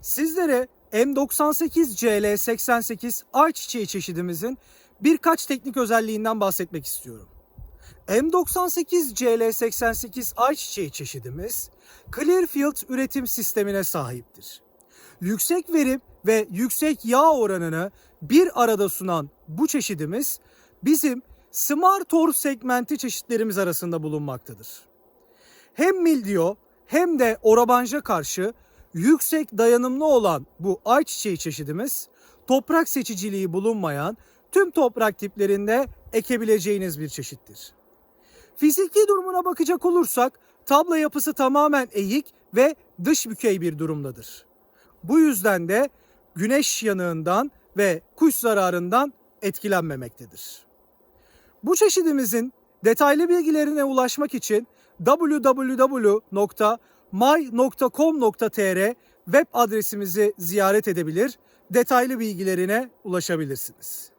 Sizlere M98CL88 ayçiçeği çeşidimizin birkaç teknik özelliğinden bahsetmek istiyorum. M98CL88 ayçiçeği çeşidimiz Clearfield üretim sistemine sahiptir. Yüksek verim ve yüksek yağ oranını bir arada sunan bu çeşidimiz bizim Smart Tor segmenti çeşitlerimiz arasında bulunmaktadır. Hem mildiyo hem de orabanja karşı yüksek dayanımlı olan bu ayçiçeği çeşidimiz toprak seçiciliği bulunmayan tüm toprak tiplerinde ekebileceğiniz bir çeşittir. Fiziki durumuna bakacak olursak tabla yapısı tamamen eğik ve dış bükey bir durumdadır. Bu yüzden de güneş yanığından ve kuş zararından etkilenmemektedir. Bu çeşidimizin detaylı bilgilerine ulaşmak için www.my.com.tr web adresimizi ziyaret edebilir, detaylı bilgilerine ulaşabilirsiniz.